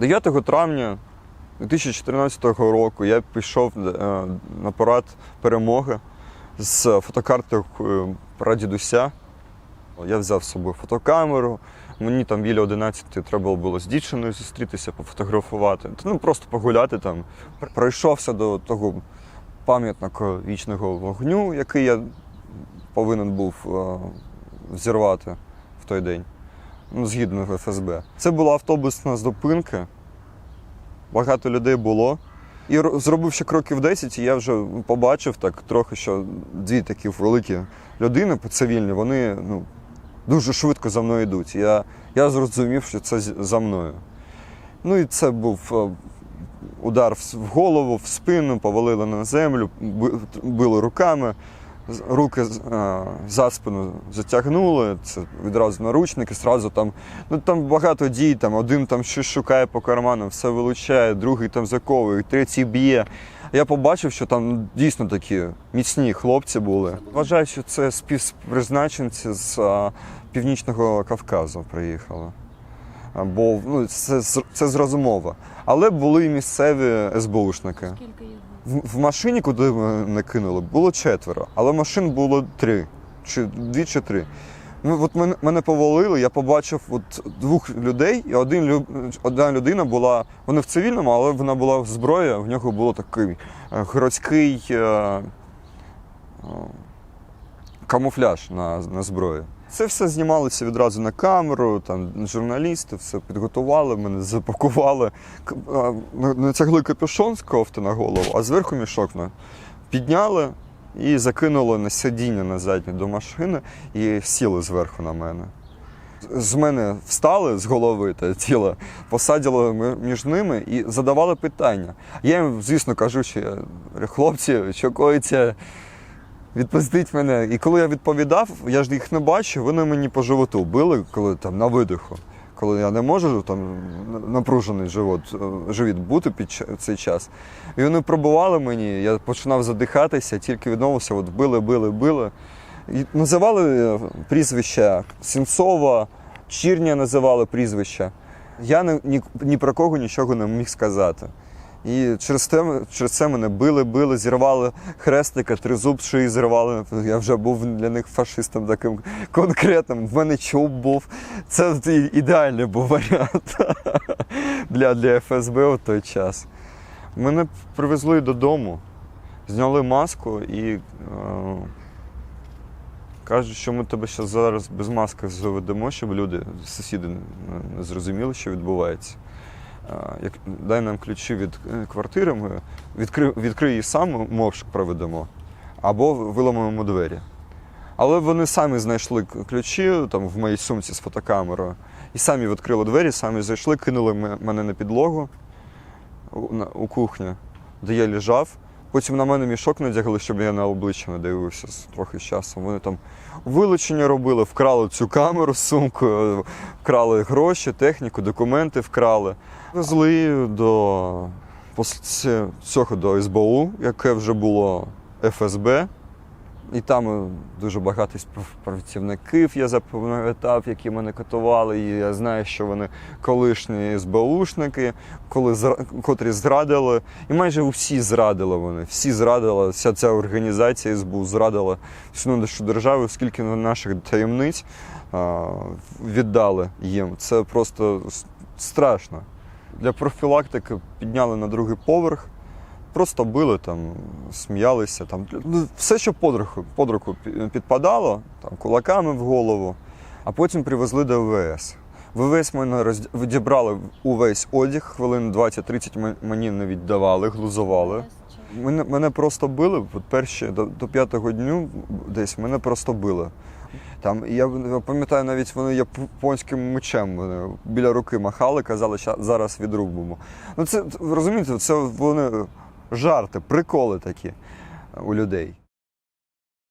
9 травня 2014 року я пішов е, на парад перемоги з фотокартою прадідуся. Я взяв з собою фотокамеру. Мені там біля 11 треба було з дівчиною зустрітися, пофотографувати. Та, Ну просто погуляти там. Пройшовся до того пам'ятника вічного вогню, який я повинен був е, взірвати в той день. Ну, згідно ФСБ. Це була автобусна зупинка. Багато людей було. І ро- зробивши кроків 10, я вже побачив так трохи, що дві такі великі людини цивільні, вони ну, дуже швидко за мною йдуть. Я, я зрозумів, що це за мною. Ну і це був е, удар в голову, в спину, повалили на землю, били руками, руки е, за спину затягнули, це відразу наручники, зразу там, ну там багато дій, там один там щось шукає по карманам, все вилучає, другий там заковує, третій б'є. Я побачив, що там дійсно такі міцні хлопці були. Вважаю, що це співпризначенці з а, Північного Кавказу приїхали. Бо ну, це, це зрозумово. Але були і місцеві СБУшники. Скільки їх В, машині, куди мене кинули, було четверо, але машин було три, чи дві чи три. Ну, от мене, мене повалили, я побачив от двох людей, і один, одна людина була, вони в цивільному, але вона була в зброї, в нього був такий е, городський е, е, камуфляж на, на зброї. Це все знімалося відразу на камеру, там журналісти все підготували, мене запакували, натягли капюшон з кофти на голову, а зверху мішок на- підняли і закинули на сидіння на заднє до машини і сіли зверху на мене. З мене встали з голови та тіла, посадили між ними і задавали питання. Я їм, звісно, кажу, що хлопці, що коїться, відпустіть мене. І коли я відповідав, я ж їх не бачив, вони мені по животу били, коли там на видиху. Коли я не можу там напружений живот, е, живіт бути під цей час. І вони пробували мені, я починав задихатися, тільки відновився, от били, били, били. І називали е, прізвища Сінцова, Чірня називали прізвища. Я ні, ні про кого нічого не міг сказати. І через це, через це мене били, били, зірвали хрестика, тризуб шиї зірвали. Я вже був для них фашистом таким конкретним. В мене чуб був. Це ідеальний був варіант для, для ФСБ у той час. Мене привезли додому, зняли маску і е, кажуть, що ми тебе зараз без маски заведемо, щоб люди, сусіди не зрозуміли, що відбувається. Як, дай нам ключі від е, квартири, ми відкри, відкрий її сам, мовшик проведемо, або виламуємо двері. Але вони самі знайшли ключі там, в моїй сумці з фотокамерою і самі відкрили двері, самі зайшли, кинули мене на підлогу у, кухні, де я лежав. Потім на мене мішок надягли, щоб я на обличчя не дивився з трохи часом. Вони там вилучення робили, вкрали цю камеру сумку, вкрали гроші, техніку, документи вкрали. Везли до цього до СБУ, яке вже було ФСБ. І там е, дуже багато співпрацівників я запам'ятав, які мене катували. І я знаю, що вони колишні СБУшники, коли котрі зрадили. І майже всі зрадили вони. Всі зрадили, вся ця організація СБУ зрадила всю нашу державу, скільки наших таємниць віддали їм. Це просто страшно. Для профілактики підняли на другий поверх. Просто били там, сміялися. Там. Ну, все, що под руку, под руку підпадало, там, кулаками в голову, а потім привезли до ВВС. ВВС мене роз... відібрали увесь одяг, хвилин 20-30 мені не віддавали, глузували. Мене, мене просто били, перші до, до п'ятого дню десь мене просто били. Там, я пам'ятаю, навіть вони японським мечем мене біля руки махали, казали, що зараз відрубимо. Ну це розумієте, це вони жарти, приколи такі у людей.